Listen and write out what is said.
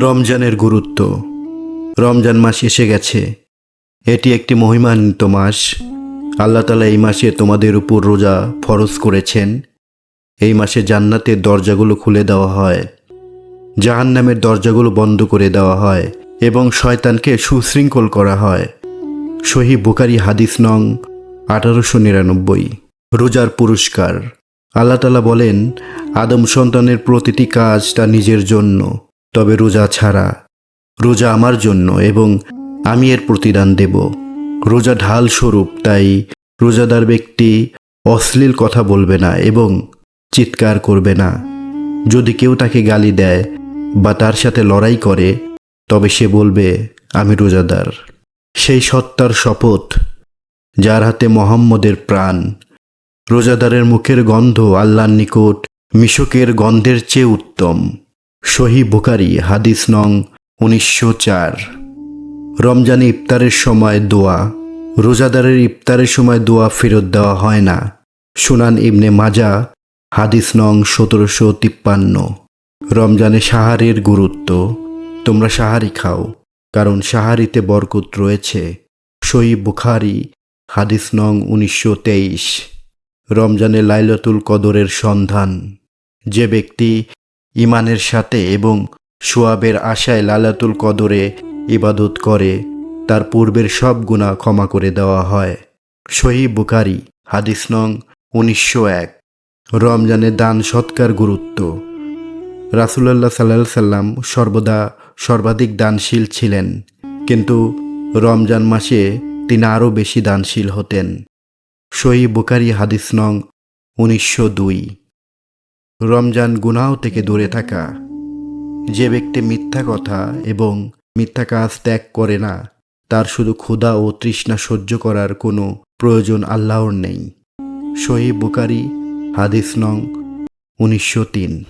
রমজানের গুরুত্ব। রমজান মাস এসে গেছে। এটি একটি মহিমান্বিত মাস। আল্লাহ তালা এই মাসে তোমাদের উপর রোজা ফরজ করেছেন। এই মাসে জান্নাতের দরজাগুলো খুলে দেওয়া হয়। জাহান্নামের দরজাগুলো বন্ধ করে দেওয়া হয় এবং শয়তানকে সুশৃঙ্খল করা হয়। সহি বুকারি হাদিস নং আঠারোশো নিরানব্বই। রোজার পুরস্কার। আল্লাহ তালা বলেন, আদম সন্তানের প্রতিটি কাজ তা নিজের জন্য। তবে রোজা ছাড়া। রোজা আমার জন্য এবং আমি এর প্রতিদান দেব। রোজা ঢাল স্বরূপ, তাই রোজাদার ব্যক্তি অশ্লীল কথা বলবে না এবং চিৎকার করবে না। যদি কেউ তাকে গালি দেয় বা তার সাথে লড়াই করে, তবে সে বলবে, আমি রোজাদার। সেই সত্তার শপথ, যার হাতে মোহাম্মদের প্রাণ, রোজাদারের মুখের গন্ধ আল্লাহর নিকট মিশকের গন্ধের চেয়ে উত্তম। সহি বুকারি হাদিস নং উনিশশো চার। রমজানে ইফতারের সময় দোয়া, রোজাদারের ইফতারের সময় দোয়া ফেরত দেওয়া হয় না। সুনান ইবনে মাজা, হাদিস নং সতেরোশো তিপ্পান্ন। রমজানে সাহারের গুরুত্ব, তোমরা সাহারি খাও, কারণ সাহারিতে বরকত রয়েছে। সহি বুখারি, হাদিস নং উনিশশো তেইশ। রমজানে লাইলাতুল কদরের সন্ধান, যে ব্যক্তি ইমানের সাথে এবং সোয়াবের আশায় লালাতুল কদরে ইবাদত করে, তার পূর্বের সব গুণা ক্ষমা করে দেওয়া হয়। সহি বুকারি হাদিস নং উনিশশো এক। রমজানে দান সৎকার গুরুত্ব। রাসুলাল্লাহ সাল্লাহ সাল্লাম সর্বদা সর্বাধিক দানশীল ছিলেন, কিন্তু রমজান মাসে তিনি আরও বেশি দানশীল হতেন। সহি বুকারি হাদিস নং উনিশশো দুই। রমজান গুনাহ থেকে দূরে থাকা। যে ব্যক্তি মিথ্যা কথা এবং মিথ্যা কাজ ত্যাগ করে না, তার শুধু ক্ষুধা ও তৃষ্ণা সহ্য করার কোনো প্রয়োজন আল্লাহর নেই। শহীদ বুকারি হাদিস নং উনিশশো তিন।